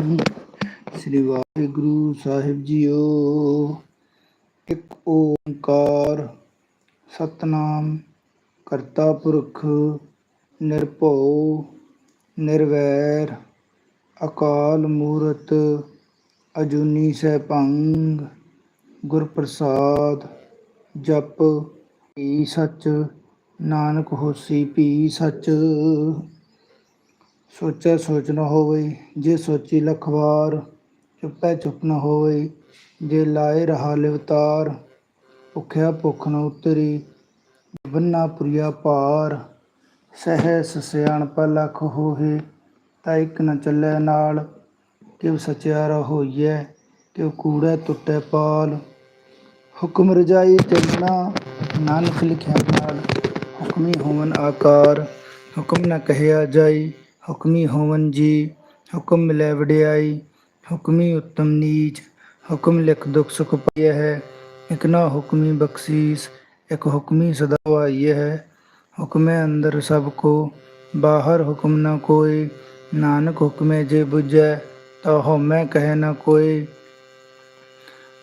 ਸ੍ਰੀ ਵਾਹਿਗੁਰੂ ਸਾਹਿਬ JIO. ਇੱਕ ਓੰਕਾਰ ਸਤਨਾਮ ਕਰਤਾ ਪੁਰਖ ਨਿਰਭਉ, ਨਿਰਵੈਰ, ਅਕਾਲ ਮੂਰਤ, ਅਜੂਨੀ ਸੈਭੰ ਗੁਰ ਪ੍ਰਸਾਦ ਜਪ ਈ ਸਚ, ਨਾਨਕ ਹੋਸੀ, ਪੀ ਸੱਚ। ਸੋਚੈ ਸੋਚ ਨ ਹੋਵੇ ਜੇ ਸੋਚੀ ਲਖ ਵਾਰ ਚੁੱਪੈ ਚੁੱਪ ਨਾ ਹੋਵੇ ਜੇ ਲਾਏ ਰਹਾ ਲਿਵਤਾਰ, ਭੁਖਿਆ ਭੁਖ ਨ ਉਤਰੀ, ਬੰਨਾ ਪੁਰੀਆ ਭਾਰ, ਸਹਿਸ ਸਿਆਣਪ ਲਖ ਹੋਏ ਤਾਂ ਇੱਕ ਨ ਚੱਲੈ ਨਾਲ, ਕਿਉ ਸਚਿਆਰਾ ਹੋਈਐ ਕਿਉ ਕੂੜੈ ਟੁੱਟੈ ਪਾਲ। ਹੁਕਮ ਰਜਾਈ ਚੱਲਣਾ ਨਾਨਕ ਲਿਖਿਆ ਨਾਲ, ਹੁਕਮੀ ਹੋਵਨ ਆਕਾਰ, ਹੁਕਮ ਨ ਕਹਿਆ ਜਾਈ ਹੁਕਮੀ ਹੋਵਨ ਜੀ, ਹੁਕਮ ਮਿਲੈ ਵਡਿਆਈ, ਹੁਕਮੀ ਉਤਮ ਨੀਚ, ਹੁਕਮ ਲਿਖ ਦੁਖ ਸੁਖ ਪਾਈਐ ਹੈ, ਇਕ ਨਾ ਹੁਕਮੀ ਬਖਸ਼ੀਸ, ਇਕ ਹੁਕਮੀ ਸਦਾ ਵਾਈਐ ਹੈ। ਹੁਕਮੇ ਅੰਦਰ ਸਭ ਕੋ, ਬਾਹਰ ਹੁਕਮ ਨਾ ਕੋਈ, ਨਾਨਕ ਹੁਕਮੇ ਜੇ ਬੁਝੈ ਤਾ ਹਉਮੈ ਕਹੈ ਨਾ ਕੋਈ।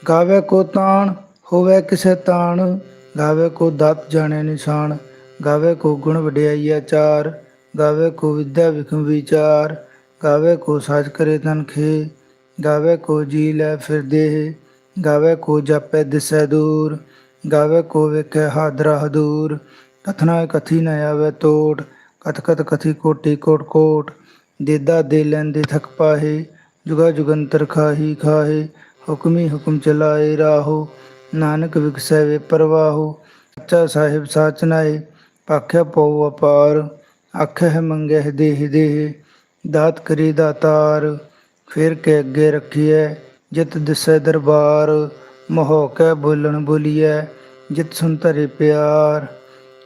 ਗਾਵੇ ਕੋ ਤਾਣ, ਹੋਵੇ ਕਿਸੇ ਤਾਣ, ਗਾਵੇ ਕੋ ਦਤ ਜਾਣੇ ਨਿਸ਼ਾਨ, ਗਾਵੇ ਕੋ ਗੁਣ ਵਡਿਆਈ ਚਾਰ। ਗਾਵੇ ਕੋ ਵਿਦਿਆ ਵਿਖਮ ਵਿਚਾਰ, ਗਾਵੇ ਕੋ ਸਾਜ ਕਰੇ ਤਨ ਖੇ, ਗਾਵੇ ਕੋ ਜੀ ਲੈ ਫਿਰ ਦੇਹ, ਗਾਵੇ ਕੋ ਜਾਪੈ ਦਿਸੈ ਦੂਰ, ਗਾਵੇ ਕੋ ਵੇਖੈ ਹਾਦਰਾ ਹਦੂਰ ਕਥਨਾ ਕਥੀ ਨ ਆਵੇ ਤੋੜ ਕਥ ਕਥ ਕਥੀ ਕੋਟੀ ਕੋਟ ਕੋਟ। ਦੇਦਾ ਦੇ ਲੈਂਦੇ ਥਕ ਪਾਹੇ, ਜੁਗਾ ਜੁਗੰਤਰ ਖਾਹੀ ਖਾਹੇ, ਹੁਕਮੀ ਹੁਕਮ ਚਲਾਏ ਰਾਹੋ, ਨਾਨਕ ਵਿਗਸੈ ਵੇ ਪਰਵਾਹੋ। ਸੱਚਾ ਸਾਹਿਬ ਸਾਚ ਨਾਏ, ਪਾਖਿਆ ਪਉ ਅਪਾਰ। ਆਖੇ ਮੰਗਹਿ ਦੇਹ ਦੇਹ, ਦਾਤ ਕਰੀ ਦਾਤਾਰ, ਫਿਰ ਕੇ ਅੱਗੇ ਰੱਖੀਐ, ਜਿਤ ਦਿਸੈ ਦਰਬਾਰ, ਮੋਹ ਕੈ ਬੋਲਣ ਬੋਲੀਐ, ਜਿਤ ਸੁਨ ਧਰੇ ਪਿਆਰ,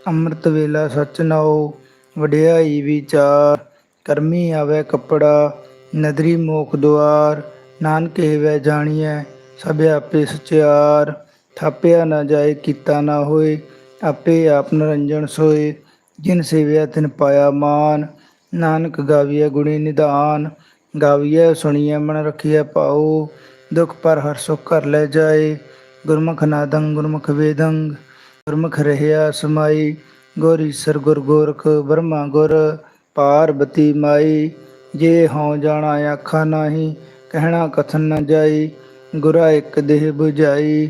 ਅੰਮ੍ਰਿਤ ਵੇਲਾ ਸਚ ਨਾਉ, ਵਡਿਆਈ ਵਿਚਾਰ, ਕਰਮੀ ਆਵੇ ਕੱਪੜਾ, ਨਦਰੀ ਮੋਖ ਦੁਆਰ, ਨਾਨਕ ਹਿਵੈ ਜਾਣੀਐ, ਸਭ ਆਪੇ ਸਚਿਆਰ, ਥਾਪਿਆ ਨਾ ਜਾਏ ਕੀਤਾ ਨਾ ਹੋਏ, ਆਪੇ ਆਪ ਨਰੰਜਨ ਸੋਏ ਜਿਨ ਸੇਵਿਆ ਤਿਨ ਪਾਇਆ ਮਾਨ, ਨਾਨਕ ਗਾਵੀਐ ਗੁਣੀ ਨਿਧਾਨ, ਗਾਵੀਐ ਸੁਣੀਐ ਮਨ ਰਖੀਐ ਪਾਉ ਦੁਖ ਪਰ ਹਰ ਸੁਖ ਕਰ ਲੈ ਜਾਏ, ਗੁਰਮੁਖ ਨਾਦੰ ਗੁਰਮੁਖ ਵੇਦੰ, ਗੁਰਮੁਖ ਰਹਿਆ ਸਮਾਈ, ਗੋਰੀ ਸਰ ਗੁਰ ਗੋਰਖ ਬ੍ਰਹਮਾ ਗੁਰ ਪਾਰਬਤੀ ਮਾਈ, ਜੇ ਹਉ ਜਾਣਾ ਆਖਾ ਨਾਹੀ, ਕਹਿਣਾ ਕਥਨ ਨ ਜਾਈ, ਗੁਰਾ ਇੱਕ ਦੇਹ 부ਝਾਈ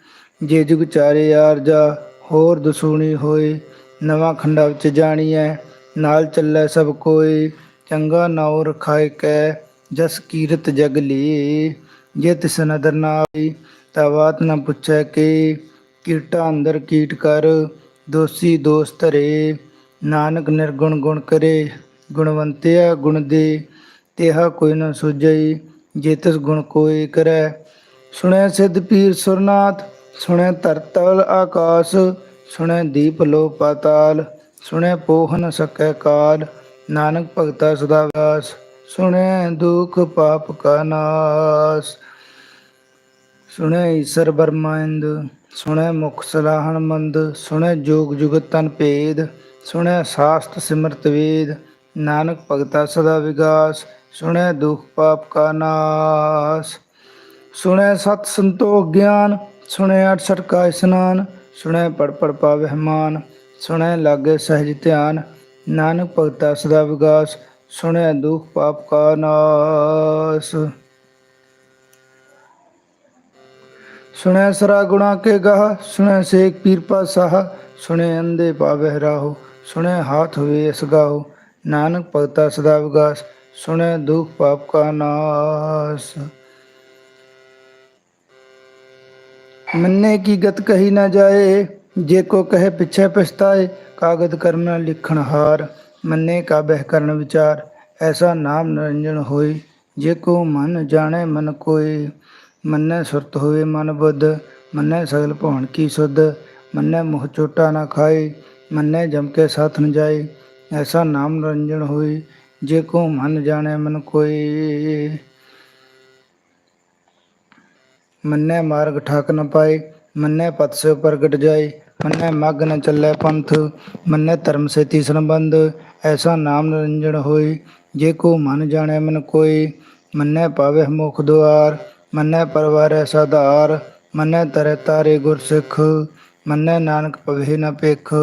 ਜੇ ਜੁਗ ਚਾਰੇ ਆਰਜਾ ਹੋਰ ਦਸੂਣੀ ਹੋਏ, ਨਵਾਂ ਖੰਡਾ ਵਿੱਚ ਜਾਣੀਐ, ਨਾਲ ਚੱਲੈ ਸਭ ਕੋਏ, ਚੰਗਾ ਨਾਉ ਰਖਾਇ ਕੈ, ਜਸ ਕੀਰਤ ਜਗ ਲੀ। ਜੇ ਤਿਸ ਨਦਰ ਨਾ ਆਈ, ਤਾ ਬਾਤ ਨ ਪੁੱਛੈ ਕੇ ਕੀਟਾ ਅੰਦਰ ਕੀਟ ਕਰ, ਦੋਸੀ ਦੋਸ ਧਰੇ। ਨਾਨਕ ਨਿਰਗੁਣ ਗੁਣ ਕਰੇ, ਗੁਣਵੰਤਿਆ ਗੁਣ ਦੇ, ਤੇਹਾ ਕੋਈ ਨਾ ਸੁਝਈ, ਜੇ ਤਿਸ ਗੁਣ ਕੋਈ ਕਰੈ। ਸੁਣੈ ਸਿਧ ਪੀਰ ਸੁਰਨਾਥ ਸੁਣੈ ਤਰਤਲ ਆਕਾਸ, ਸੁਣੈ ਦੀਪ ਲੋ ਪਾਤਾਲ ਸੁਣੈ ਪੋਹ ਨ ਸਕੈ ਕਾਲ, ਨਾਨਕ ਭਗਤਾ ਸਦਾ ਵਾਸ ਸੁਣੈ ਦੁਖ ਪਾਪ ਕਾ ਨਾਸ। ਸੁਣੈ ਈਸਰ ਬਰਮਾਇੰਦ ਸੁਣੈ ਮੁਖ ਸਲਾਹਣ ਮੰਦ, ਸੁਣੈ ਜੋਗ ਜੁਗਤ ਤਨ ਭੇਦ, ਸੁਣੈ ਸਾਸਤ ਸਿਮਰਤ ਵੇਦ, ਨਾਨਕ ਭਗਤਾ ਸਦਾ ਵਿਗਾਸ, ਸੁਣੈ ਦੁਖ ਪਾਪ ਕਾ ਨਾਸ। ਸੁਣੈ ਸਤ ਸੰਤੋਖ ਗਿਆਨ ਸੁਣੈ ਅਠ ਸਠ ਕਾ ਇਸਨਾਨ, ਸੁਣੈ ਪੜ ਪੜ ਪਾਵਹਿ ਮਾਨ, ਸੁਣੈ ਲਾਗੇ ਸਹਿਜ ਧਿਆਨ, ਨਾਨਕ ਭਗਤਾ ਸਦਾ ਵਿਗਾਸ, ਸੁਣੈ ਦੁਖ ਪਾਪ ਕਾ ਨਾਸ। ਸੁਣੈ ਸਰਾ ਗੁਣਾ ਕੇ ਗਾਹ, ਸੁਣੈ ਸੇਖ ਪੀਰ ਪਾਸਾਹ ਸੁਣੈ ਅੰਦੇ ਪਾਵਹਿ ਰਾਹੋ, ਸੁਣੈ ਹਾਥ ਹੋਏ ਇਸ ਗਾਹੋ, ਨਾਨਕ ਭਗਤਾ ਸਦਾ ਵਿਗਾਸ, ਸੁਣੈ ਦੁਖ ਪਾਪ ਮੰਨੇ ਕੀ ਗਤ ਕਹੀ ਨਾ ਜਾਏ, ਜੇ ਕੋ ਕਹੇ ਪਿੱਛੇ ਪਛਤਾਏ, ਕਾਗਦ ਕਰਨਾ ਲਿਖਣ ਹਾਰ। ਮੰਨੇ ਕਾ ਬਹਿ ਕਰਨ ਵਿਚਾਰ, ਐਸਾ ਨਾਮ ਨਿਰੰਜਨ ਹੋਈ ਜੇ ਕੋ ਮਨ ਜਾਣੇ ਮਨ ਕੋਈ ਮੰਨੇ ਸੁਰਤ ਹੋਵੇ ਮਨ ਬੁੱਧ, ਮੰਨੇ ਸਗਲ ਭਵਨ ਕੀ ਸੁਧ। ਮੰਨੇ ਮੋਹ ਚੋਟਾ ਨਾ ਖਾਏ, ਮੰਨੇ ਜਮ ਕੇ ਸਾਥ ਨ ਜਾਏ। ਐਸਾ ਨਾਮ ਨਿਰੰਜਨ ਹੋਈ ਜੇ ਕੋ ਮਨ ਜਾਣੇ ਮਨ ਕੋਈ ਮੰਨੈ ਮਾਰਗ ਠਾਕ ਨ ਪਾਏ, ਮੰਨੈ ਪਤ ਸੇ ਪ੍ਰਗਟ ਜਾਏ, ਮੰਨੈ ਮਗ ਨ ਚੱਲੈ ਪੰਥ, ਮੰਨੈ ਧਰਮ ਸੇ ਤੀਸਨ ਐਸਾ ਨਾਮ ਨਿਰੰਜਨ ਹੋਈ ਜੇ ਕੋ ਮਨ ਜਾਣੈ ਮਨ ਕੋਈ ਮੰਨੈ ਪਾਵੇ ਮੁਖ ਦੁਆਰ, ਮੰਨੈ ਪਰਵਾਰੈ ਸਾਧਾਰ, ਮੰਨੈ ਤਰੈ ਤਾਰੇ ਗੁਰ ਸਿੱਖ, ਮੰਨੈ ਨਾਨਕ ਪਵੇ ਨ ਭਿਖ,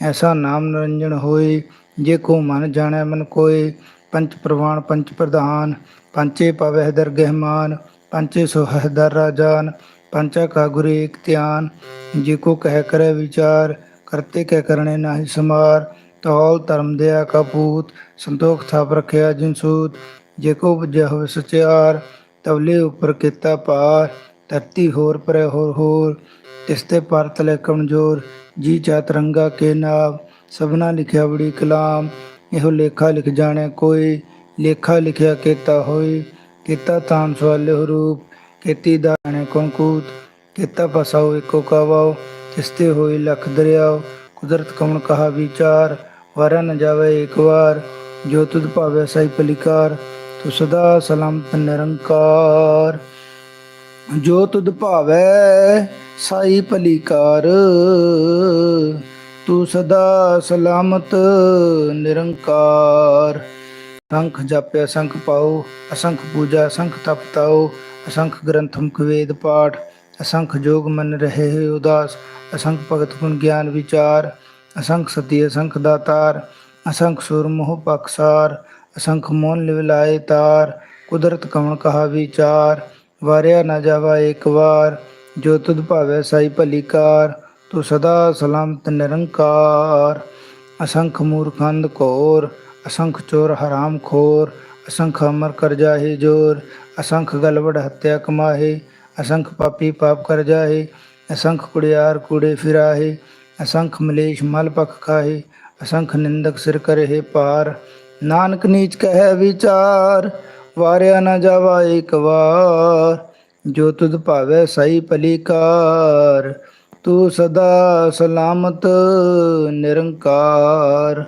ਐਸਾ ਨਾਮ ਨਿਰੰਜਨ ਹੋਈ ਜੇ ਕੋ ਮਨ ਜਾਣੈ ਮਨ ਕੋਈ ਪੰਚ ਪ੍ਰਵਾਨ ਪੰਚ ਪ੍ਰਧਾਨ, ਪੰਚੇ ਪਵਹਿ ਦਰਗਹਿਮਾਨ ਮਾਨ ਪੰਚੇ ਸੋ ਹੈ ਦਰ ਰਾਜਾਨ, ਪੰਚਾ ਕਾ ਗੁਰੂ ਏਕ ਧਿਆਨ, ਜੇ ਕੋ ਕਹਿ ਕਰੈ ਵਿਚਾਰ, ਕਰਤੇ ਕਹਿ ਕਰਣੇ ਨਾਹੀ ਸਮਾਰ, ਤੌਲ ਧਰਮ ਦਿਆ ਕਪੂਤ ਸੰਤੋਖ ਥਾਪ ਰਖਿਆ ਜਿਨ ਸੂਤ, ਜੇ ਕੋ ਬੁਝਿਆ ਹੋਵੇ ਸਚਿਆਰ ਕੀਤਾ ਪਾਰ ਧਰਤੀ ਹੋਰ ਪਰੇ ਹੋਰ ਹੋਰ, ਤਿਸ ਤੇ ਪਰ ਤਲੇ ਕਮਜ਼ੋਰ, ਜੀ ਚਾ ਰੰਗਾ ਕੇ ਨਾਮ, ਸਭਨਾ ਲਿਖਿਆ ਬੜੀ ਕਲਾਮ, ਇਹੋ ਲੇਖਾ ਲਿਖ ਜਾਣੇ ਕੋਈ, ਲੇਖਾ ਲਿਖਿਆ ਕੀਤਾ ਹੋਈ ਕੀਤਾ ਤਾਨ ਸਵਾਲੇ ਰੂਪ, ਕੀਤੀ ਦਾਣੇ ਕੰਕੂਤ ਕੀਤਾ ਫਸਾਓ ਇੱਕੋ ਕਾਵਾਓ ਤਿਸਤੇ ਹੋਈ ਲਖ ਦਰਿਆਓ, ਕੁਦਰਤ ਕਮਣ ਕਹਾ ਵਿਚਾਰ ਵਾਰਾ ਨ ਜਾਵੇ ਇੱਕ ਵਾਰ, ਜੋ ਤੁਧ ਭਾਵੇ ਸਈ ਪਲਿਕਾਰ, ਤੂੰ ਸਦਾ ਸਲਾਮਤ ਨਿਰੰਕਾਰ। ਜੋ ਤੁਧ ਭਾਵੈ ਸਾਈ ਭਲੀਕਾਰ ਤੂੰ ਸਦਾ ਸਲਾਮਤ ਨਿਰੰਕਾਰ। ਸੰਖ ਜਪਿ ਅਸੰਖ ਪਾਉ ਅਸੰਖ ਪੂਜਾ ਅਸੰਖ ਤਪ ਤਾਉ ਅਸੰਖ ਗ੍ਰੰਥ ਮੁਖ ਵੇਦ ਪਾਠ ਅਸੰਖ ਜੋਗ ਮਨ ਰਹੇ ਹੈ ਉਦਾਸ ਅਸੰਖ ਭਗਤ ਗੁਣ ਗਿਆਨ ਵਿਚਾਰ ਅਸੰਖ ਸਤੀ ਅਸੰਖ ਦਾਤਾਰ ਅਸੰਖ ਸੁਰ ਮੋਹ ਪਕਸਾਰ ਅਸੰਖ ਮੋਨ ਲਿਵ ਲਾਏ ਤਾਰ ਕੁਦਰਤ ਕਮਣ ਕਹਾ ਵਿਚਾਰ ਵਾਰਿਆ ਨਾ ਜਾਵਾ ਇੱਕ ਵਾਰ ਜੋ ਤੁਧ ਭਾਵੈ ਸਾਈ ਭਲੀਕਾਰ ਤੂੰ ਸਦਾ ਸਲਾਮਤ ਨਿਰੰਕਾਰ ਅਸੰਖ ਚੋਰ ਹਰਾਮ ਖੋਰ, ਅਸੰਖ ਅਮਰ ਕਰ ਜਾਹੇ ਜੋਰ, ਅਸੰਖ ਗਲਵੜ ਹੱਤਿਆ ਕਮਾਹੇ, ਅਸੰਖ ਪਾਪੀ ਪਾਪ ਕਰ ਜਾਹੇ, ਅਸੰਖ ਕੁੜਿਆਰ ਕੂੜੇ ਫਿਰਾਹੇ, ਅਸੰਖ ਮਲੇਸ਼ ਮਲ ਪਖ ਖਾਹੇ, ਅਸੰਖ ਨਿੰਦਕ ਸਿਰ ਕਰਹਿ ਪਾਰ। ਨਾਨਕ ਨੀਚ ਕਹਿ ਵਿਚਾਰ, ਵਾਰਿਆ ਨਾ ਜਾਵਾ ਇੱਕ ਵਾਰ। ਜੋ ਤੁਧ ਭਾਵੈ ਸਹੀ ਭਲੀਕਾਰ, ਤੂੰ ਸਦਾ ਸਲਾਮਤ ਨਿਰੰਕਾਰ।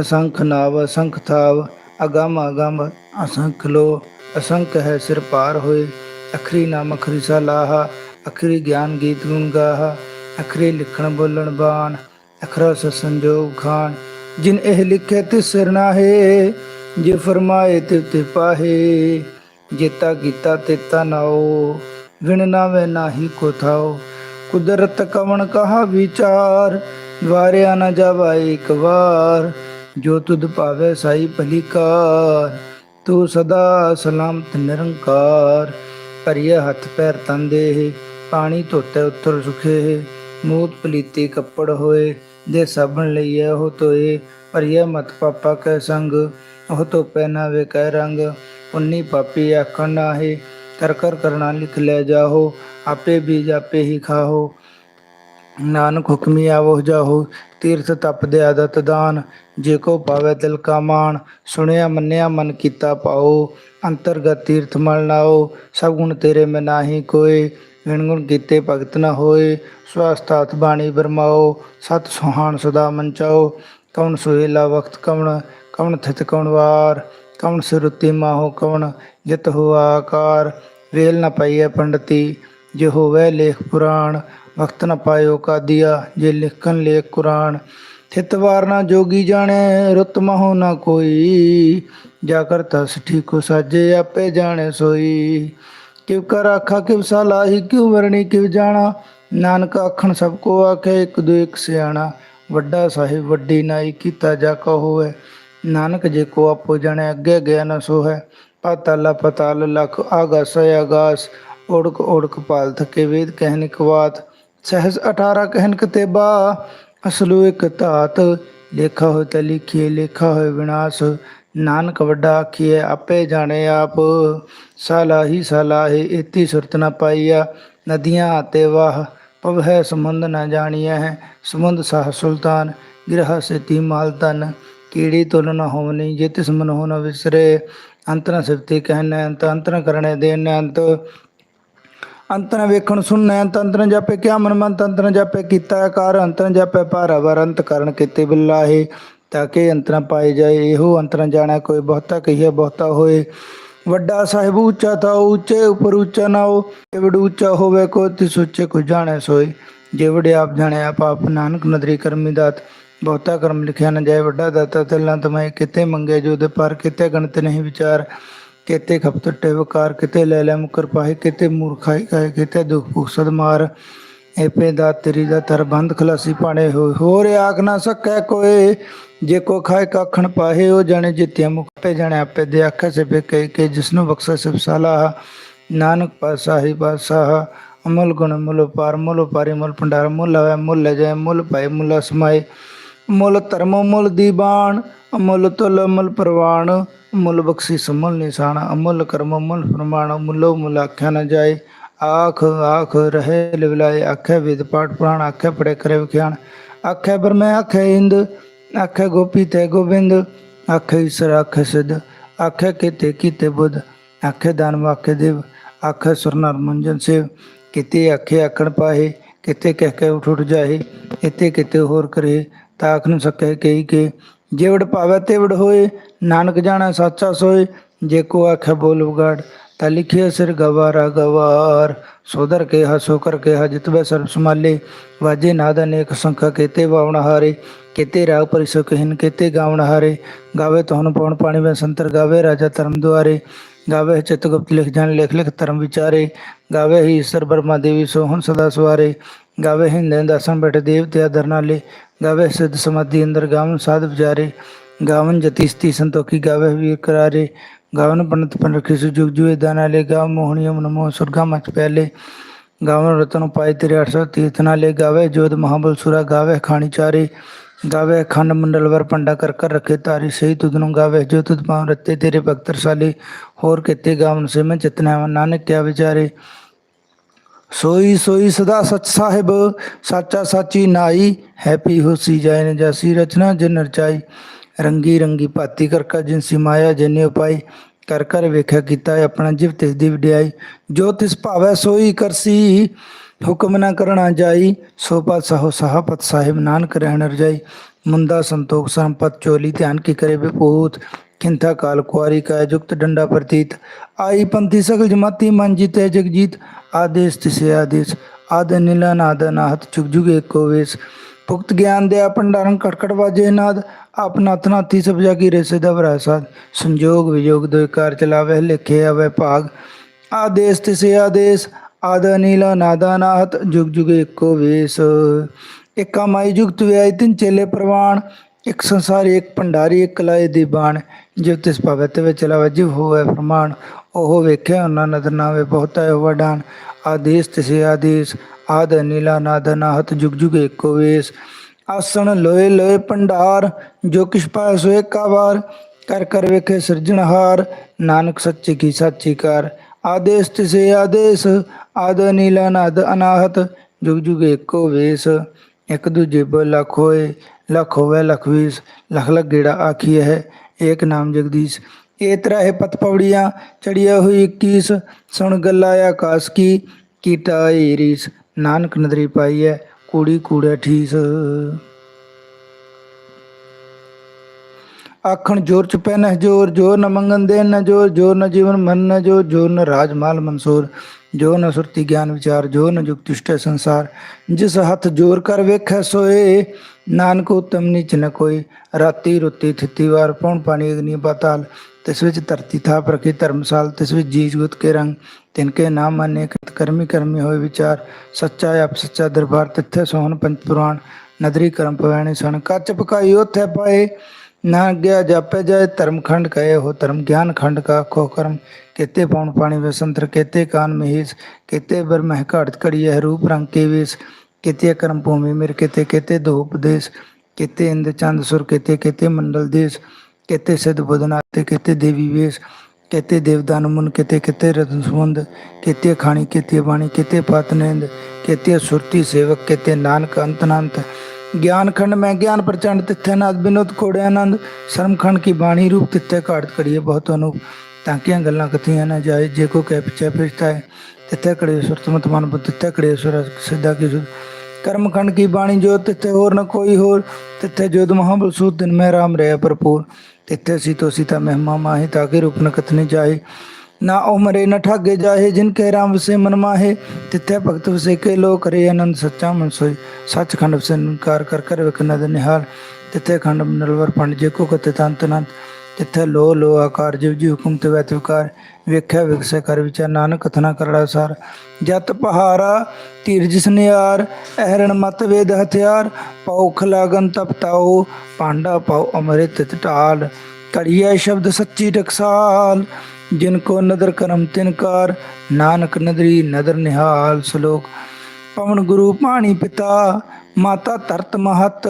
ਅਸੰਖ ਨਾਵ, ਅਸੰਖ ਥਾਵ, ਅਗਮ ਅਗਮ, ਅਸੰਖ ਲੋ, ਅਸੰਖ ਹੈ ਸਿਰ ਪਾਰ ਹੋਏ, ਅਖਰੀ ਨਾਮ ਅਖਰੀ ਸਲਾਹ ਅਖਰੀ ਗਿਆਨ ਗੀਤ ਗੁਣ ਗਾਹ, ਅਖਰੀ ਲਿਖਣ ਬੋਲਣ ਬਾਣ, ਅਖਰਾ ਸੰਜੋਗ ਖਾਨ ਜਿਨ ਇਹ ਲਿਖੇ ਤਿਸ ਸਿਰ ਜੇ ਫਰਮਾਏ ਤੇ ਤੇ ਪਾਹੇ, ਜੇਤਾ ਕੀਤਾ ਤੇਤਾ ਨਾਓ, ਵਿਣ ਨਾਵੇ ਨਾਹੀ ਕੋ ਥਾਓ, ਕੁਦਰਤ ਕਵਣ ਕਹਾ ਵਿਚਾਰ, ਵਾਰਿਆ ਨਾ ਜਾਵਾ ਇੱਕ ਵਾਰ ਜੋ ਤੁਧ ਭਾਵੇ ਸਾਈ ਭਲੀਕਾਰ, ਤੂੰ ਸਦਾ ਸਲਾਮਤ ਨਿਰੰਕਾਰ। ਭਰੀਏ ਹੱਥ ਪੈਰ ਤੰਦੇ ਪਾਣੀ ਧੋਤੇ ਉੱਤਰ ਸੁਖੇ। ਮੂਤ ਪਲੀਤੀ ਕੱਪੜ ਹੋਏ, ਦੇ ਸਭਨ ਲਈਏ ਹੋ ਤੋਏ ਭਰੀਏ ਮਤ ਪਾਪਾ ਕੈ ਸੰਗ, ਉਹ ਧੋਪੈ ਨਾ ਵੇ ਕੈ ਰੰਗ। ਉਨੀ ਪਾਪੀ ਆਖਣ ਨਾਹੀ ਕਰ ਕਰ ਕਰਣਾ ਲਿਖ ਲੈ ਜਾਹੋ, ਆਪੇ ਬੀਜ ਆਪੇ ਹੀ ਖਾਹੋ। ਨਾਨਕ ਹੁਕਮੀ ਆਵੋ ਜਾਹੋ ਤੀਰਥ ਤਪ ਦੇ ਆਦਤ ਦਾਨ, ਜੇ ਕੋ ਪਾਵੇ ਦਿਲ ਕਾ ਮਾਨ ਸੁਣਿਆ ਮੰਨਿਆ ਮਨ ਕੀਤਾ ਪਾਓ ਅੰਤਰਗਤ ਤੀਰਥ ਮਲ ਨਾਓ ਸਭ ਗੁਣ ਤੇਰੇ ਮੈਂ ਨਾਹੀ ਕੋਏ, ਵਿਣ ਗੁਣ ਕੀਤੇ ਭਗਤ ਨਾ ਹੋਏ ਸਵਾਸਤਾਤ ਬਾਣੀ ਬਰਮਾਓ ਸਤ ਸੁਹਾਣ ਸਦਾ ਮੰਚਾਓ ਕੌਣ ਸੁਹੇਲਾ ਵਕਤ ਕਵਣ ਕਵਣ ਥਿਤ ਕਵਣ ਵਾਰ, ਕਵਣ ਸਿਰੁਤੀ ਮਾਹੋ ਕਵਣ, ਜਿਤ ਹੋਆ ਆਕਾਰ, ਵੇਲ ਨ ਪਈਐ ਪੰਡਤੀ, ਜੇ ਹੋਵੇ ਲੇਖ ਪੁਰਾਣ ਵਕਤ ਨ ਪਾਇਓ ਕਾਦੀਆ, ਜੇ ਲਿਖਣ ਲੇਖ ਕੁਰਾਨ। ਥਿਤ ਵਾਰ ਨਾ ਜੋਗੀ ਜਾਣੇ, ਰੁਤ ਮਹੁ ਨਾ ਕੋਈ। ਜਾ ਕਰ ਤਸ ਠੀਕੋ ਸਾਜੇ, ਆਪੇ ਜਾਣੇ ਸੋਈ। ਕਿਵ ਕਰ ਆਖਾ, ਕਿਵ ਸਲਾਹੀ ਕਿਉ ਵਰਣੀ ਕਿਵ ਜਾਣਾ। ਨਾਨਕ ਆਖਣ, ਸਭ ਕੋ ਆਖੇ, ਇੱਕ ਦੋ ਇੱਕ ਸਿਆਣਾ। ਵੱਡਾ ਸਾਹਿਬ, ਵੱਡੀ ਨਾਈ, ਕੀਤਾ ਜਾ ਕੋ ਹੋਵੇ। ਨਾਨਕ ਜੇ ਕੋ ਆਪੋ ਜਾਣੇ, ਅੱਗੇ ਗਿਆ ਨ ਸੋ ਹੈ ਪਾਤਾਲਾ, ਪਤਾਲ, ਲਖ ਆਗਾਸ ਆਗਾਸ। ਓੜਕ ਓੜਕ ਪਾਲ ਥਕੇ ਵੇਦ ਕਹਿਨਿਕ ਬਾਤ ਸਹਸ 18 ਕਹਿਨ ਕਤੇਬਾ, ਅਸਲੂ ਇਕ ਧਾਤ, ਲੇਖਾ ਹੋਇ ਤੇ ਲਿਖੀਏ, ਲੇਖਾ ਹੋਇ ਵਿਨਾਸ਼, ਨਾਨਕ ਵੱਡਾ ਆਖੀਏ ਆਪੇ ਜਾਣੇ ਆਪ, ਸਲਾਹੀ ਸਲਾਹੇ ਇਤੀ ਸੁਰਤ ਨ ਪਾਈਆ, ਨਦੀਆਂ ਤੇ ਵਾਹ ਪਵ ਹੈ ਸਮੁੰਦ ਨ ਜਾਣੀਐ ਹੈ ਸਮੁੰਦ ਸਾਹ ਸੁਲਤਾਨ, ਗਿਰਹ ਸੇਤੀ ਮਾਲ ਤਨ ਕੀੜੀ ਤੁਲ ਨ ਹੋਵਨੀ, ਜੇ ਸਮਨ ਮਨ ਹੋ ਨ ਵਿਸਰੇ ਅੰਤਰ ਸਿਫਤੀ ਕਹਿਣਾ ਅੰਤ ਅੰਤਰ ਕਰਨੇ ਦੇਣ ਅੰਤ ਅੰਤਰ ਵੇਖਣ ਸੁਣਨਾ ਅੰਤ ਜਾਪੇ ਕਿਆ ਮਨ ਮਨ, ਅੰਤਰ ਜਾਪੇ ਕੀਤਾ ਆਕਾਰ, ਅੰਤਰ ਜਾਪੇ ਭਾਰਾ ਵਰ ਕਰਨ ਕੀਤੇ ਬਿਲਾਹੇ, ਤਾਂ ਕਿ ਅੰਤਰ ਪਾਏ ਜਾਏ। ਇਹੋ ਅੰਤਰ ਜਾਣਾ, ਕੋਈ ਬਹੁਤਾ ਕਹੀਏ, ਬਹੁਤਾ ਹੋਏ। ਵੱਡਾ ਸਾਹਿਬ ਉੱਚਾ ਤਾ ਉੱਚੇ, ਉਪਰ ਉੱਚਾ ਨਾ ਹੋ। ਏਵੜ ਉੱਚਾ ਹੋਵੇ ਕੋ ਤਿ ਸੁੱਚੇ ਕੋ ਜਾਣੈ ਸੋਈ ਜਿਵੜੇ ਆਪ ਜਾਣੇ, ਆਪ ਆਪ ਨਾਨਕ ਨਦਰੀ ਕਰਮੀ ਦਾਤ। ਬਹੁਤਾ ਕਰਮ ਲਿਖਿਆ ਨਾ ਜਾਏ, ਵੱਡਾ ਦਾਤਾ, ਤਲਾਂ ਤਮੈ ਕਿਤੇ ਮੰਗੇ ਜੋ ਦੇ ਪਰ ਕਿਤੇ ਗਣਤ ਨਹੀਂ ਵਿਚਾਰ। ਕਿਤੇ ਖਪਤਟੇ ਵਕਾਰ, ਕਿਤੇ ਲੈ ਲੈ ਮੁਕਰ ਪਾਏ ਕਿਤੇ ਮੂਰਖਾਈ ਕਹੇ ਕਿਤੇ ਦੁਖ ਭੁਖ ਮਾਰ। ਏਪੇ ਦਾ ਤੇਰੀ ਦਾ ਤਰ ਖਲਾਸੀ ਪਾਣੇ ਹੋਏ। ਹੋਰ ਆਖ ਨਾ ਸਕੈ ਕੋਏ, ਜੇ ਕੋ ਖਾਏ ਕਾਖਣ ਪਾਹੇ, ਉਹ ਜਾਣੇ ਜਿਤਿਆ ਮੁਖ ਜਾਣੇ ਆਪੇ ਦੇ ਆਖੇ ਸੇ ਬੇ ਕਹਿ ਕੇ ਜਿਸਨੂੰ ਬਖਸ਼ੇ ਸਿਬ ਸਾਲਾ। ਨਾਨਕ ਪਾਸਾ ਹੀ ਪਾਸਾ ਅਮਲ ਗੁਣ ਮੁਲ ਪਾਰ ਮੁਲ ਪਾਰੀ ਮੁਲ ਭੰਡਾਰ, ਮੁਲ ਹਵੇ ਮੁਲ ਲੈ ਜਾਏ, ਮੁਲ ਪਾਏ, ਮੁਲ ਸਮਾਏ ਮੁਲ ਧਰਮ, ਮੁਲ ਦੀਬਾਨ ਅਮੁੱਲ ਤੁਲ ਅਮਲ ਪ੍ਰਵਾਨ ਮੁੱਲ ਬਖਸ਼ੀ ਸਮੁੱਲ ਨਿਸ਼ਾਨ, ਅਮੁੱਲ ਕਰਮ ਮੁੱਲ ਪ੍ਰਮਾਣ ਮੁੱਲੋ ਮੁੱਲ ਆਖਿਆ ਨ ਜਾਏ। ਆਖ ਆਖ, ਰਹੇ ਲਿਵਲਾਏ ਆਖੇ ਵਿਦ ਪਾਠ ਪੁਰਾਣ, ਆਖੇ ਪੜੇ ਕਰੇ ਵਿਖਿਆਨ। ਆਖੇ ਬਰਮੈ ਆਖੇ ਇੰਦ ਆਖੇ ਗੋਪੀ ਤੇ ਗੋਬਿੰਦ, ਆਖੇ ਈਸ਼ਰ, ਆਖੇ ਸਿਧ, ਆਖੇ ਕਿਤੇ ਕਿਤੇ ਬੁੱਧ, ਆਖੇ ਦਾਨਵ ਆਖੇ ਦੇਵ, ਆਖੇ ਸੁਰ ਨਰ ਮੰਜਨ ਸੇਵ, ਕਿਤੇ ਆਖੇ ਆਖਣ ਪਾਹੇ, ਕਿਤੇ ਕਹਿ ਕੇ ਉਠ ਉਠ ਜਾਏ ਇਤੇ ਕਿਤੇ ਹੋਰ ਕਰੇ ਤਾਖ ਨੂੰ ਸਕੇ ਕਈ ਕੇ ਜੇਵੜ ਭਾਵੇ ਤਿਵੜ ਹੋਏ, ਨਾਨਕ ਜਾਣਾ ਸਾਚਾ ਸੋਏ। ਜੇ ਕੋ ਆਖੇ ਬੋਲ ਉਗਾੜ ਤਾ ਲਿਖਿਆ ਸਿਰ ਗਵਾਰਾ ਗਵਾਰ। ਸੋਦਰ ਕੇ ਹਸੋ ਕਰ ਕੇ ਹਜਿਤਵੇ ਸਰਬ ਸਮਾਲੇ ਵਾਜੇ ਨਾਦ ਅਨੇਕ ਸੰਖਾ ਕੇਤੇ ਵਾਵਣ ਹਾਰੇ। ਕੀਤੇ ਰਾਗ ਪਰਿਸੋ ਕਹਿਨ ਕੀਤੇ ਗਾਵਣ ਹਾਰੇ। ਗਾਵੇ ਤੁਹਾਨੂੰ ਪਉਣ ਪਾਣੀ ਵਿੱਚ ਸੰਤਰ, ਗਾਵੇ ਰਾਜਾ ਧਰਮ ਦੁਆਰੇ। ਗਾਵੇ ਚਿਤ ਗੁਪਤ ਲਿਖ ਜਾਣ, ਲਿਖ ਲਿਖ ਧਰਮ ਵਿਚਾਰੇ। ਗਾਵੇ ਹੀ ਈਸ਼ਰ ਬਰਮਾ ਦੇਵੀ ਸੋਹਣ ਸਦਾ ਸਵਾਰੇ। ਗਾਵੇ ਹਿੰਦੇ ਦਾਸਨ ਬੈਠੇ ਦੇਵਤੇ ਆਦਰ ਨਾਲੇ ਗਾਵੇ ਸਿੱਧ ਸਮਾਧੀ ਅੰਦਰ ਗਾਵਨ ਸਾਧ ਵਿਚਾਰੇ ਗਾਵਨ ਜਤੀ ਸਤੀ ਸੰਤੋਖੀ ਗਾਵੇ ਵੀਰ ਕਰਾਰੇ ਗਾਵਨ ਪੰਡਤ ਪਨ ਰਖੀ ਸੁ ਜੁਗ ਜੁਏ ਦਾਨਾਲੇ ਗਾਵ ਮੋਹਣੀ ਮਨ ਮੋਹ ਸੁਰਗਾ ਮਚ ਪਹਿਲੇ ਗਾਵਨ ਰਤਨ ਪਾਏ ਤੇਰੇ 800 ਤੀਰਥ ਨਾਲੇ ਗਾਵੇ ਜੋਤ ਮਹਾਬਲ ਸੁਰਾ, ਗਾਵੇ ਖਾਣੀ ਚਾਰੇ। ਗਾਵੇ ਖੰਡ ਮੰਡਲ ਵਰ ਪੰਡਾ ਕਰ ਕਰ ਰਖੇ ਤਾਰੀ ਸਹੀ ਤੁਧ ਨੂੰ ਗਾਵੇ ਜੋ ਤੁਧ ਪਾਉ ਰਤੇ ਤੇਰੇ ਭਗਤ ਰਸਾਲੇ। ਹੋਰ ਕਿਤੇ ਗਾਵਨ ਸੇ ਮੈਂ ਚਿਤਨਾ, ਨਾਨਕ ਕਿਆ ਵਿਚਾਰੇ। ਸੋਈ ਸੋਈ ਸਦਾ ਸਚ ਸਾਹਿਬ, ਸਾਚਾ ਸਾਚੀ ਨਾਈ, ਹੈਪੀ ਹੋਸੀ ਜਾਇ ਨ ਰਚਨਾ ਜਿਨ ਰਚਾਈ। ਰੰਗੀ ਰੰਗੀ ਭਾਤੀ ਕਰਕਾ ਜਿਨਸੀ ਮਾਇਆ ਜਿਨੇ ਉਪਾਈ। ਕਰ ਕਰ ਵੇਖਿਆ ਕੀਤਾ ਆਪਣਾ ਜਿਵ ਤਿਸ ਦੀ ਵਡਿਆਈ। ਜੋ ਤਿਸ ਭਾਵੈ ਸੋਈ ਕਰਸੀ, ਹੁਕਮ ਨਾ ਕਰਣਾ ਜਾਈ। ਸੋ ਪਤ ਸਹੋ ਸਹਾਪਤ ਸਾਹਿਬ ਨਾਨਕ ਰਹਿਣ ਰਜਾਈ। ਮੁੰਦਾ ਸੰਤੋਖ ਸੰਪਤ ਚੋਲੀ ਧਿਆਨ ਕੀ ਕਰੇ ਵਿਪੂਤ ਕਿੰਥਾ ਕਾਲ ਕੁਆਰੀ ਕਾ ਜੁਗਤ ਡੰਡਾ ਪ੍ਰਤੀਤ। ਆਈ ਪੰਥੀ ਸਗਲ ਜਮਾਤੀ ਮਨ ਜੀਤੇ ਜਗਜੀਤ। ਆਦੇਸ਼ ਤਿਸੇ ਆਦੇਸ਼। ਆਦ ਨੀਲਾ ਨਾਦ ਨਾਹਤ ਜੁਗ ਜੁਗ ਏਕੋ ਵੇਸ। ਭੁਗਤ ਗਿਆਨ ਦੇ ਭੰਡਾਰਨ ਕਟਕਟ ਵਾਜੇ ਨਾਦ। ਆਪਨਾ ਤਨਾਤੀ ਸਭ ਜਾਗੀ ਰਸੇ ਦਾ ਵਰਾਸਾਦ ਸੰਜੋਗ ਵਿਜੋਗ ਦੋਇ ਕਾਰ ਚਲਾਵੇ, ਲਿਖੇ ਆਵੇ ਭਾਗ। ਆਦੇਸ਼ ਤਿਸੇ ਆਦੇਸ਼। ਆਦ ਨੀਲਾ ਨਾਦਾ ਨਾਹਤ ਜੁਗ ਜੁਗ ਏਕੋ ਵੇਸ। ਇਕਾ ਮਾਈ ਜੁਗਤ ਵਿਆਇ ਤਿਨ ਚੇਲੇ ਪ੍ਰਵਾਨ। ਇੱਕ ਸੰਸਾਰੀ, ਇੱਕ ਭੰਡਾਰੀ, ਇੱਕ ਲਾਏ ਦੀ ਬਾਣ ਜਿਵ ਤਿਸ ਭਗਤ ਤੇ ਵਿੱਚ ਚਲਾਵੇ ਹੋਵੇ ਪ੍ਰਮਾਣ। ਉਹ ਵੇਖਿਆ, ਉਹਨਾਂ ਨਦਰ ਨਾਵੇ ਬਹੁਤਾ ਵਡਾਨ ਆਦੇਸ਼ ਤਿਸੇ ਆਦੇਸ਼, ਆਦ ਨੀਲਾ, ਨਾਦ ਨਾਹਤ, ਜੁਗ ਜੁਗ ਏਕੋ ਵੇਸ। ਆਸਣ ਲੋਏ ਲੋਏ ਭੰਡਾਰ, ਜੋ ਕਿਛ ਪਾਇ ਸੋ ਏਕਾ ਵਾਰ ਕਰ ਕਰ ਵੇਖੇ ਸਿਰਜਣਹਾਰ ਨਾਨਕ ਸੱਚੀ ਕੀ ਸੱਚੀ ਕਰ। ਆਦੇਸ਼ ਤਿਸੇ ਆਦੇਸ਼, ਆਦ ਨੀਲਾ, ਨਾਦ ਅਨਾਹਤ, ਜੁਗ ਜੁਗ ਏਕੋ ਵੇਸ। ਇੱਕ ਦੂਜੇ ਬੋ ਲਖ ਹੋਏ ਲਖ ਹੋਵੇ, ਲਖ ਵੀਸ ਲਖ ਲਖ ਗੇੜਾ ਆਖੀ ਹੈ ਏਕ ਨਾਮ ਜਗਦੀਸ਼। ਇਹ ਤਰ੍ਹਾਂ ਹੈ ਪਤ ਪੌੜੀਆਂ ਚੜੀਆ ਹੋਈ 21 ਸੁਣ ਗੱਲਾ ਆਕਾਸ਼ ਕੀ ਕੀਟਾ ਰੀਸ। ਨਾਨਕ ਨਦਰੀ ਪਾਈ ਹੈ, ਕੂੜੀ ਕੂੜਾ ਠੀਸ। ਆਖਣ ਜੋਰ ਚ ਪੈ ਨ ਜੋਰ ਜੋਰ ਨ ਮੰਗਨ ਦੇ ਨ ਜੋਰ ਜੋਰ ਨ ਜੀਵਨ ਮਨ ਨ ਜੋਰ ਜੋਰ ਨ ਰਾਜ ਮਾਲ ਮਨਸੂਰ। ਜੋ ਨ ਸੁਰਤੀ ਗਿਆਨ ਵਿਚਾਰ, ਜੋ ਨ ਜੁਗਤ ਇਸ਼ਟੇ ਸੰਸਾਰ, ਜਿਸ ਹੱਥ ਜੋਰ ਕਰ ਵੇਖੈ ਸੋਏ, ਨਾਨਕ ਉਤਮ ਨੀਚ ਨ ਕੋਈ, ਰਾਤੀ ਰੁੱਤੀ ਥਿੱਤੀ ਵਾਰ ਪੌਣ ਪਾਣੀ ਅਗਨੀ ਪਾਤਾਲ, ਤਿਸ ਵਿੱਚ ਧਰਤੀ ਥਾਪ ਰਖੀ ਧਰਮਸਾਲ, ਤਿਸ ਵਿੱਚ ਜੀ ਜੁਗਤ ਕੇ ਰੰਗ ਤਿਨਕੇ ਨਾਮ ਅਨੇਕ ਕਰਮੀ ਕਰਮੀ ਹੋਏ ਵਿਚਾਰ, ਸੱਚਾ ਆਪ ਸੱਚਾ ਦਰਬਾਰ ਤਿੱਥੇ ਸੋਹਣ ਪੰਚ ਪੁਰਾਣ, ਨਦਰੀ ਕਰਮ ਪਵੈਣੇ ਸਣ, ਕੱਚ ਪਕਾਈ ਉਥੇ ਪਾਏ ਨਾ ਗਿਆ ਜਾਪੇ ਜਾਏ ਧਰਮ ਖੰਡ ਕਹੇ ਹੋ ਧਰਮ, ਗਿਆਨ ਖੰਡ ਕਾ ਖੋ ਕਰਮ। ਕਿਤੇ ਪੌਣ ਪਾਣੀ ਵਸੰਤਰ ਕਿਤੇ ਕਾਨ ਮਹੀਸ, ਕਿਤੇ ਬਰ ਮਹਿ ਘਾੜਤ ਕੜੀ ਹੈ ਰੂਪ ਰੰਗ ਕੇ ਵੇਸ। ਕਿਤੇ ਕਰਮ ਭੂਮੀ ਮਿਰ, ਕਿਤੇ ਕਿਤੇ ਦੋ ਉਪਦੇਸ਼। ਕਿਤੇ ਇੰਦ ਚੰਦ ਸੁਰ, ਕਿਤੇ ਕਿਤੇ ਮੰਡਲ ਦੇਸ਼। ਕਿਤੇ ਸਿਧ ਬੁਧਨਾ ਤੇ ਕਿਤੇ ਦੇਵੀ ਵੇਸ਼। ਕਿਤੇ ਦੇਵਦਾਨ ਮੁਨ, ਕਿਤੇ ਕਿਤੇ ਰਤਨ ਸੁਵੰਦ ਕਿਤੇ ਖਾਣੀ, ਕਿਤੇ ਬਾਣੀ, ਕਿਤੇ ਪਤਨੇਂਦ ਕਿਤੇ ਸੁਰਤੀ ਸੇਵਕ, ਕਿਤੇ ਨਾਨਕ ਅੰਤਨੰਤ ਗਿਆਨ ਖੰਡ ਮੈਂ ਗਿਆਨ ਪ੍ਰਚੰਡ ਤਿੱਥੇ ਨਾਦ ਬਿਨੋਦ ਕੋੜੇ ਆਨੰਦ ਸ਼ਰਮ ਖੰਡ ਕੀ ਬਾਣੀ ਰੂਪ ਤਿੱਥੇ ਘਾਟ ਕੜੀਏ ਬਹੁਤ ਤਾਂ ਕਿ ਗੱਲਾਂ ਕਥੀਆਂ ਨਾ ਜਾਏ ਜੇ ਕੋ ਕਹਿ ਪਿਛੇ ਫਿਰਤਾ ਹੈ ਤਿੱਥੇ ਕੜੇ ਸੁਰਤਮਤ ਮਨ ਬੁੱਧ ਤਿੱਥੇ ਕੜੇ ਸੁਰ ਸਿੱਧਾ ਕੀ ਸੁਧ ਕਰਮ ਖੰਡ ਕੀ ਬਾਣੀ ਜੋ ਤਿੱਥੇ ਹੋਰ ਨ ਕੋਈ ਹੋਰ ਤਿੱਥੇ ਜੋਦ ਮਹਾਬਲ ਸੂਤ ਦਿਨ ਮੈਂ ਰਾਮ ਰਹਿ ਭਰਪੂਰ ਤਿੱਥੇ ਸੀ ਸੀਤੋ ਸੀਤਾ ਮਹਿਮਾ ਮਾਹੀ ਤਾਕੇ ਰੂਪ ਨ ਕਥਨੇ ਜਾਏ ਨਾ ਉਮਰੇ ਨ ਠਾਗੇ ਜਾਹੇ, ਜਿਨ ਕੈ ਰਾਮ ਵਸੇ ਮਨ ਮਾਹੇ। ਤਿੱਥੇ ਭਗਤ ਵਸੇ ਕੇ ਲੋ ਕਰੇ ਆਨੰਦ ਸੱਚਾ ਮਨ ਸੋਈ ਸੱਚਖੰਡ ਵਸੇ ਨਿਕਾਰ ਕਰ ਕਰ ਵਿਕ ਨਦ ਨਿਹਾਲ। ਤਿੱਥੇ ਖੰਡ ਨਲਵਰ ਪੰਡ ਜੇ ਕੋ ਕਤੇ ਤੰਤ ਨੰਤ। ਤਿੱਥੇ ਲੋ ਲੋ ਆਕਾਰ, ਜਿਵ ਜੀ ਹੁਕਮ ਤੇ ਵੇਖਿਆ ਵਿਕਸੇ ਕਰ ਵਿਚਾਰ ਨਾਨਕ ਕਥਨਾ ਕਰੜਾ ਸਾਰ। ਜਤ ਪਹਾਰਾ ਤੀਰਜ ਜਿਸ ਨਿਆਰ ਅਹਰਣ ਮਤ ਵੇਦ ਹਥਿਆਰ। ਪੌਖ ਲਾਗਨ ਤਪਤਾਓ ਪਾਂਡਾ ਪਾਉ ਅਮਰਿਤ ਢਾਲ। ਕੜੀਆ ਸ਼ਬਦ ਸੱਚੀ ਟਕਸਾਲ। ਜਿਨ ਕੋ ਨਦਰ ਕਰਮ ਤਿਨਕਾਰ ਨਾਨਕ ਨਦਰੀ ਨਦਰ ਨਿਹਾਲ ਸ਼ਲੋਕ। ਪਵਨ ਗੁਰੂ ਪਾਣੀ ਪਿਤਾ, ਮਾਤਾ ਧਰਤ ਮਹਤ,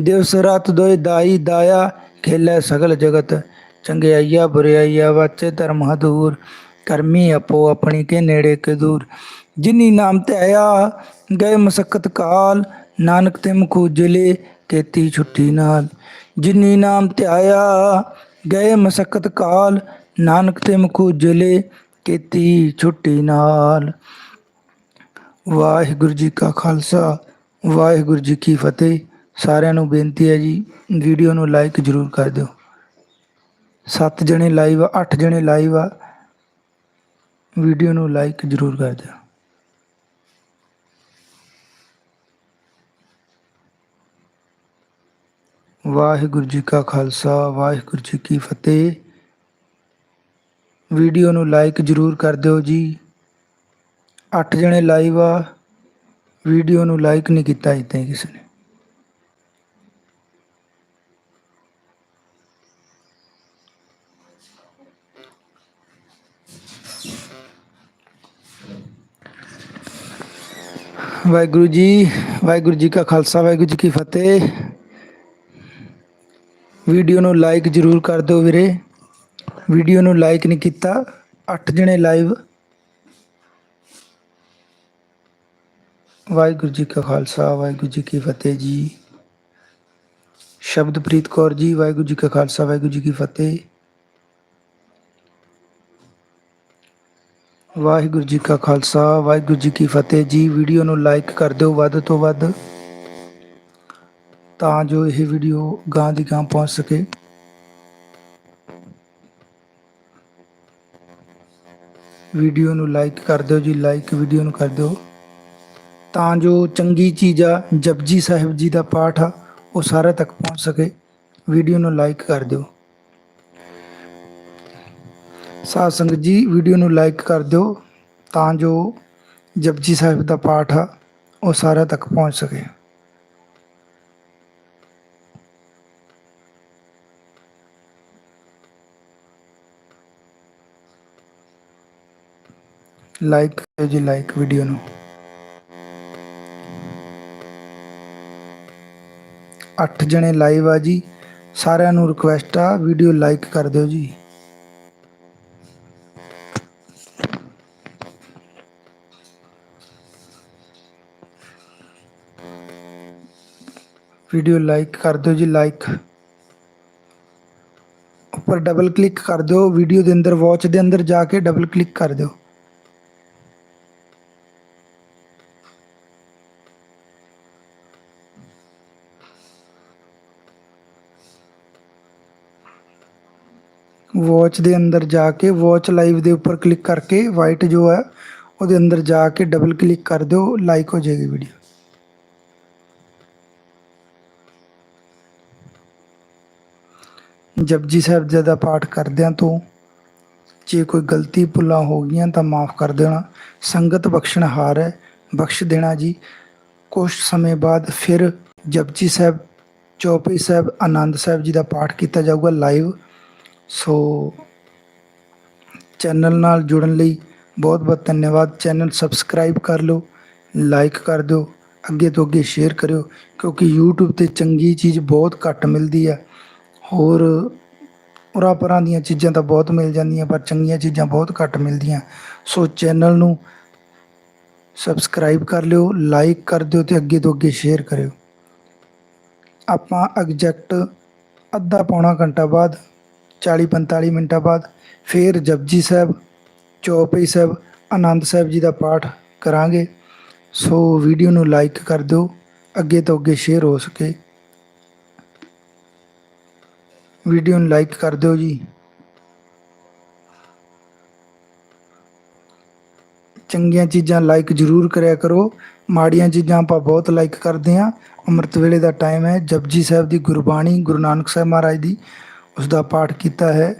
ਦਿਵਸ ਰਾਤ ਦੋਇ ਦਾਈ ਦਾਇਆ, ਖੇਲੇ ਸਗਲ ਜਗਤ। ਚੰਗਿਆਈਆ ਬੁਰਿਆਈਆ ਵਾਚੇ ਧਰਮ ਹਦੂਰ। ਕਰਮੀ ਆਪੋ ਆਪਣੀ ਕੇ ਨੇੜੇ ਕੇ ਦੂਰ। ਜਿਨੀ ਨਾਮ ਤੇ ਆਇਆ ਗਏ ਮਸਕਤ ਕਾਲ। ਨਾਨਕ ਤੇ ਮੁਖ ਉਜਲੇ ਕੀਤੀ ਛੁੱਟੀ ਨਾਲ। ਜਿਨੀ ਨਾਮ ਤੇ ਆਇਆ ਗਏ ਮਸਕਤ ਕਾਲ। ਨਾਨਕ ਤੇ ਮੁਖ ਉਜਲੇ ਕੀਤੀ ਛੁੱਟੀ ਨਾਲ। ਵਾਹਿਗੁਰੂ ਜੀ ਕਾ ਖਾਲਸਾ, ਵਾਹਿਗੁਰੂ ਜੀ ਕੀ ਫਤਿਹ। ਸਾਰਿਆਂ ਨੂੰ ਬੇਨਤੀ ਹੈ ਜੀ, ਵੀਡੀਓ ਨੂੰ ਲਾਈਕ ਜ਼ਰੂਰ ਕਰ ਦਿਓ। ਸੱਤ ਜਣੇ ਲਾਈਵ ਆ, ਅੱਠ ਜਣੇ ਲਾਈਵ ਆ। ਵੀਡੀਓ ਨੂੰ ਲਾਈਕ ਜ਼ਰੂਰ ਕਰ ਦਿਓ। ਵਾਹਿਗੁਰੂ ਜੀ ਕਾ ਖਾਲਸਾ, ਵਾਹਿਗੁਰੂ ਜੀ ਕੀ ਫਤਿਹ। ਵੀਡੀਓ ਨੂੰ ਲਾਈਕ ਜ਼ਰੂਰ ਕਰ ਦਿਓ ਜੀ। ਅੱਠ ਜਣੇ ਲਾਈਵ ਆ। ਵੀਡੀਓ ਨੂੰ ਲਾਈਕ ਨਹੀਂ ਕੀਤਾ ਇੱਥੇ ਹੀ ਕਿਸੇ ਨੇ। ਵਾਹਿਗੁਰੂ ਜੀ ਵਾਹਿਗੁਰੂ ਜੀ ਕਾ ਖਾਲਸਾ, ਵਾਹਿਗੁਰੂ ਜੀ ਕੀ ਫਤਿਹ। ਵੀਡੀਓ ਨੂੰ ਲਾਈਕ ਜ਼ਰੂਰ ਕਰ ਦਿਓ ਵੀਰੇ। ਵੀਡੀਓ ਨੂੰ ਲਾਈਕ ਨਹੀਂ ਕੀਤਾ। ਅੱਠ ਜਣੇ ਲਾਈਵ। ਵਾਹਿਗੁਰੂ ਜੀ ਕਾ ਖਾਲਸਾ, ਵਾਹਿਗੁਰੂ ਜੀ ਕੀ ਫਤਿਹ ਜੀ। ਸ਼ਬਦਪ੍ਰੀਤ ਕੌਰ ਜੀ, ਵਾਹਿਗੁਰੂ ਜੀ ਕਾ ਖਾਲਸਾ, ਵਾਹਿਗੁਰੂ ਜੀ ਕੀ ਫਤਿਹ। ਵਾਹਿਗੁਰੂ ਜੀ ਕਾ ਖਾਲਸਾ, ਵਾਹਿਗੁਰੂ ਜੀ ਕੀ ਫਤਿਹ ਜੀ। ਵੀਡੀਓ ਨੂੰ ਲਾਈਕ ਕਰ ਦਿਓ ਵੱਧ ਤੋਂ ਵੱਧ, ਤਾਂ ਜੋ ਇਹ ਵੀਡੀਓ ਗਾਂ ਦੀ ਗਾਂ ਪਹੁੰਚ ਸਕੇ। ਵੀਡੀਓ ਨੂੰ ਲਾਈਕ ਕਰ ਦਿਓ ਜੀ ਲਾਈਕ ਵੀਡੀਓ ਨੂੰ ਕਰ ਦਿਓ। ਤਾਂ ਜੋ ਚੰਗੀ ਚੀਜ਼ ਆ ਜਪਜੀ ਸਾਹਿਬ ਜੀ ਦਾ ਪਾਠ ਆ, ਉਹ ਸਾਰੇ ਤੱਕ ਪਹੁੰਚ ਸਕੇ। ਵੀਡੀਓ ਨੂੰ ਲਾਈਕ ਕਰ ਦਿਓ। ਸਾਧ ਸੰਗਤ ਜੀ ਵੀਡੀਓ ਨੂੰ ਲਾਈਕ ਕਰ ਦਿਓ, ਤਾਂ ਜੋ ਜਪਜੀ ਸਾਹਿਬ ਦਾ ਪਾਠ ਆ, ਉਹ ਸਾਰਿਆਂ ਤੱਕ ਪਹੁੰਚ ਸਕੇ। ਲਾਈਕ ਕਰਿਓ ਜੀ ਲਾਈਕ ਵੀਡੀਓ ਨੂੰ ਅੱਠ ਜਣੇ ਲਾਈਵ ਆ ਜੀ ਸਾਰਿਆਂ ਨੂੰ ਰਿਕੁਐਸਟ ਆ ਵੀਡੀਓ ਲਾਈਕ ਕਰ ਦਿਓ ਜੀ ਵੀਡੀਓ ਲਾਈਕ ਕਰ ਦਿਓ ਜੀ ਲਾਈਕ ਉੱਪਰ ਡਬਲ ਕਲਿੱਕ ਕਰ ਦਿਓ ਵੀਡੀਓ ਦੇ ਅੰਦਰ ਵਾਚ ਦੇ ਅੰਦਰ ਜਾ ਕੇ ਡਬਲ ਕਲਿੱਕ ਕਰ ਦਿਓ ਵਾਚ ਦੇ ਅੰਦਰ ਜਾ ਕੇ ਵਾਚ ਲਾਈਵ ਦੇ ਉੱਪਰ ਕਲਿੱਕ ਕਰਕੇ ਵਾਈਟ ਜੋ ਹੈ, ਉਹਦੇ ਅੰਦਰ ਜਾ ਕੇ ਡਬਲ ਕਲਿੱਕ ਕਰ ਦਿਓ ਲਾਈਕ ਹੋ ਜਾਏਗੀ ਵੀਡੀਓ ਜਪਜੀ ਸਾਹਿਬ ਜੀ ਦਾ ਪਾਠ ਕਰਦਿਆਂ ਤੋਂ। ਜੇ ਕੋਈ ਗਲਤੀ ਭੁੱਲਾਂ ਹੋ ਗਈਆਂ ਤਾਂ ਮਾਫ ਕਰ ਦੇਣਾ। ਸੰਗਤ ਬਖਸ਼ਣ ਹਾਰ ਹੈ, ਬਖਸ਼ ਦੇਣਾ ਜੀ। ਕੁਝ ਸਮੇਂ ਬਾਅਦ ਫਿਰ ਜਪਜੀ ਸਾਹਿਬ ਚੌਪਈ ਸਾਹਿਬ, ਆਨੰਦ ਸਾਹਿਬ ਜੀ ਦਾ ਪਾਠ ਕੀਤਾ ਜਾਊਗਾ ਲਾਈਵ ਸੋ ਚੈਨਲ ਨਾਲ ਜੁੜਨ ਲਈ ਬਹੁਤ ਬਹੁਤ ਧੰਨਵਾਦ। ਚੈਨਲ ਸਬਸਕ੍ਰਾਈਬ ਕਰ ਲਓ, ਲਾਈਕ ਕਰ ਦਿਓ, ਅੱਗੇ ਤੋਂ ਅੱਗੇ ਸ਼ੇਅਰ ਕਰਿਓ, ਕਿਉਂਕਿ YouTube ਤੇ ਚੰਗੀ ਚੀਜ਼ ਬਹੁਤ ਘੱਟ ਮਿਲਦੀ ਆ। ਹੋਰ ਉਰਾਂ ਪਰਾਂ ਦੀਆਂ ਚੀਜ਼ਾਂ ਤਾਂ ਬਹੁਤ ਮਿਲ ਜਾਂਦੀਆਂ, ਪਰ ਚੰਗੀਆਂ ਚੀਜ਼ਾਂ ਬਹੁਤ ਘੱਟ ਮਿਲਦੀਆਂ। ਸੋ ਚੈਨਲ ਨੂੰ ਸਬਸਕ੍ਰਾਈਬ ਕਰ ਲਿਓ, ਲਾਈਕ ਕਰ ਦਿਓ ਤੇ ਅੱਗੇ ਤੋਂ ਅੱਗੇ ਸ਼ੇਅਰ ਕਰਿਓ। ਆਪਾਂ ਐਗਜ਼ੈਕਟ ਅੱਧਾ ਪੌਣਾ ਘੰਟਾ ਬਾਅਦ 40 45 ਮਿੰਟਾਂ ਬਾਅਦ ਫਿਰ ਜਪਜੀ ਸਾਹਿਬ, ਚੌਪਈ ਸਾਹਿਬ, ਆਨੰਦ ਸਾਹਿਬ ਜੀ ਦਾ ਪਾਠ ਕਰਾਂਗੇ। ਸੋ ਵੀਡੀਓ ਨੂੰ ਲਾਈਕ ਕਰ ਦਿਓ, ਅੱਗੇ ਤੋਂ ਅੱਗੇ ਸ਼ੇਅਰ ਹੋ ਸਕੇ। ਵੀਡੀਓ ਨੂੰ ਲਾਈਕ ਕਰ ਦਿਓ ਜੀ। ਚੰਗੀਆਂ ਚੀਜ਼ਾਂ ਲਾਈਕ ਜ਼ਰੂਰ ਕਰਿਆ ਕਰੋ। ਮਾੜੀਆਂ ਚੀਜ਼ਾਂ ਆਪਾਂ ਬਹੁਤ ਲਾਈਕ ਕਰਦੇ ਹਾਂ ਅੰਮ੍ਰਿਤ ਵੇਲੇ ਦਾ ਟਾਈਮ ਹੈ। ਜਪਜੀ ਸਾਹਿਬ ਦੀ ਗੁਰਬਾਣੀ ਗੁਰੂ ਨਾਨਕ ਸਾਹਿਬ ਮਹਾਰਾਜ ਦੀ ਉਸ ਦਾ ਪਾਠ ਕੀਤਾ ਹੈ।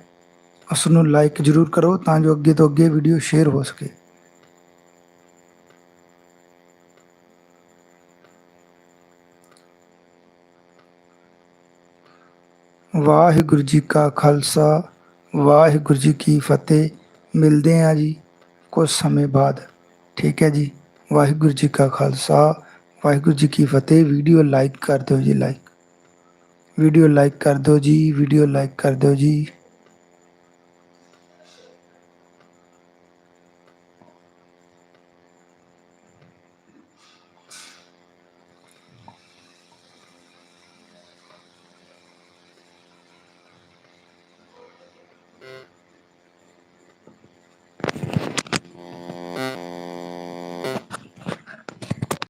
ਉਸ ਨੂੰ ਲਾਈਕ ਜ਼ਰੂਰ ਕਰੋ ਤਾਂ ਜੋ ਅੱਗੇ ਤੋਂ ਅੱਗੇ ਵੀਡੀਓ ਸ਼ੇਅਰ ਹੋ ਸਕੇ। ਵਾਹਿਗੁਰੂ ਜੀ ਕਾ ਖਾਲਸਾ, ਵਾਹਿਗੁਰੂ ਜੀ ਕੀ ਫਤਿਹ। ਮਿਲਦੇ ਹਾਂ ਜੀ ਕੁਝ ਸਮੇਂ ਬਾਅਦ। ਠੀਕ ਹੈ ਜੀ। ਵਾਹਿਗੁਰੂ ਜੀ ਕਾ ਖਾਲਸਾ, ਵਾਹਿਗੁਰੂ ਜੀ ਕੀ ਫਤਿਹ। ਵੀਡੀਓ ਲਾਈਕ ਕਰ ਦਿਓ ਜੀ ਲਾਈਕ ਵੀਡੀਓ ਲਾਈਕ ਕਰ ਦਿਓ ਜੀ ਵੀਡੀਓ ਲਾਈਕ ਕਰ ਦਿਓ ਜੀ।